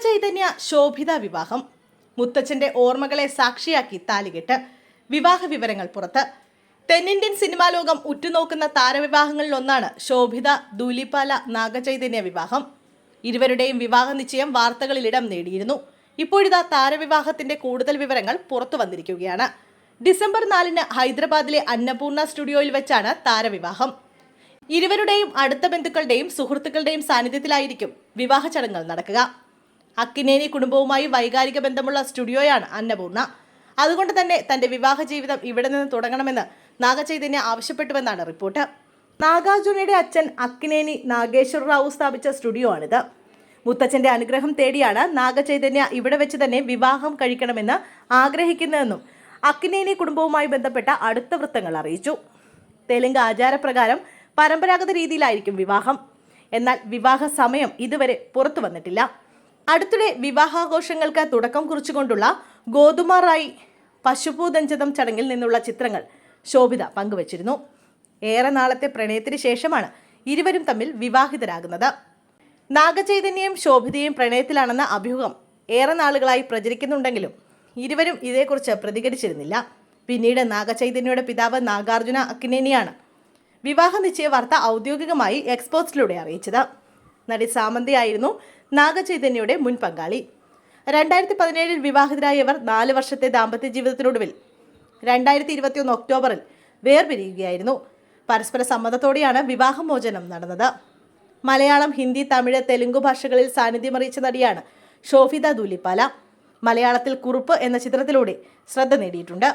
നാഗചൈതന്യ ശോഭിത വിവാഹം. മുത്തച്ഛന്റെ ഓർമ്മകളെ സാക്ഷിയാക്കി താലികെട്ട്. വിവാഹ വിവരങ്ങൾ പുറത്ത്. തെന്നിന്ത്യൻ സിനിമാ ലോകം ഉറ്റുനോക്കുന്ന താരവിവാഹങ്ങളിൽ ഒന്നാണ് ശോഭിത ദൂലിപാല നാഗചൈതന്യ വിവാഹം. ഇരുവരുടെയും വിവാഹ നിശ്ചയം വാർത്തകളിൽ ഇടം നേടിയിരുന്നു. ഇപ്പോഴിതാ താരവിവാഹത്തിന്റെ കൂടുതൽ വിവരങ്ങൾ പുറത്തു വന്നിരിക്കുകയാണ്. ഡിസംബർ നാലിന് ഹൈദരാബാദിലെ അന്നപൂർണ സ്റ്റുഡിയോയിൽ വെച്ചാണ് താരവിവാഹം. ഇരുവരുടെയും അടുത്ത ബന്ധുക്കളുടെയും സുഹൃത്തുക്കളുടെയും സാന്നിധ്യത്തിലായിരിക്കും വിവാഹ ചടങ്ങുകൾ നടക്കുക. അക്കിനേനി കുടുംബവുമായി വൈകാരിക ബന്ധമുള്ള സ്റ്റുഡിയോയാണ് അന്നപൂർണ. അതുകൊണ്ട് തന്നെ തന്റെ വിവാഹ ജീവിതം ഇവിടെ നിന്ന് തുടങ്ങണമെന്ന് നാഗചൈതന്യ ആവശ്യപ്പെട്ടുവെന്നാണ് റിപ്പോർട്ട്. നാഗാർജുനയുടെ അച്ഛൻ അക്കിനേനി നാഗേശ്വർ റാവു സ്ഥാപിച്ച സ്റ്റുഡിയോ ആണിത് മുത്തച്ഛന്റെ അനുഗ്രഹം തേടിയാണ് നാഗചൈതന്യ ഇവിടെ വെച്ച് തന്നെ വിവാഹം കഴിക്കണമെന്ന് ആഗ്രഹിക്കുന്നതെന്നും അക്കിനേനി കുടുംബവുമായി ബന്ധപ്പെട്ട അടുത്ത വൃത്തങ്ങൾ അറിയിച്ചു. തെലുങ്ക് ആചാരപ്രകാരം പരമ്പരാഗത രീതിയിലായിരിക്കും വിവാഹം. എന്നാൽ വിവാഹ സമയം ഇതുവരെ പുറത്തു വന്നിട്ടില്ല. അടുത്തിടെ വിവാഹാഘോഷങ്ങൾക്ക് തുടക്കം കുറിച്ചുകൊണ്ടുള്ള ഗോതുമാറായി പശുപൂതഞ്ചതം ചടങ്ങിൽ നിന്നുള്ള ചിത്രങ്ങൾ ശോഭിത പങ്കുവച്ചിരുന്നു. ഏറെ നാളത്തെ പ്രണയത്തിന് ശേഷമാണ് ഇരുവരും തമ്മിൽ വിവാഹിതരാകുന്നത്. നാഗചൈതന്യയും ശോഭിതയും പ്രണയത്തിലാണെന്ന അഭ്യൂഹം ഏറെ നാളുകളായി പ്രചരിക്കുന്നുണ്ടെങ്കിലും ഇരുവരും ഇതേക്കുറിച്ച് പ്രതികരിച്ചിരുന്നില്ല. പിന്നീട് നാഗചൈതന്യയുടെ പിതാവ് നാഗാർജുന അക്കിനേനിയാണ് വിവാഹ നിശ്ചയ വാർത്ത ഔദ്യോഗികമായി എക്സ്പോർട്സിലൂടെ അറിയിച്ചത്. നടി സാമന്തിയായിരുന്നു നാഗചൈതന്യയുടെ മുൻ പങ്കാളി. രണ്ടായിരത്തി പതിനേഴിൽ വിവാഹിതരായവർ നാല് വർഷത്തെ ദാമ്പത്യ ജീവിതത്തിനൊടുവിൽ രണ്ടായിരത്തി ഇരുപത്തിയൊന്ന് ഒക്ടോബറിൽ വേർപിരിയുകയായിരുന്നു. പരസ്പര സമ്മതത്തോടെയാണ് വിവാഹമോചനം നടന്നത്. മലയാളം ഹിന്ദി തമിഴ് തെലുങ്ക് ഭാഷകളിൽ സാന്നിധ്യമറിയിച്ച നടിയാണ് ഷോഫിത ദൂലിപ്പാല. മലയാളത്തിൽ കുറുപ്പ് എന്ന ചിത്രത്തിലൂടെ ശ്രദ്ധ നേടിയിട്ടുണ്ട്.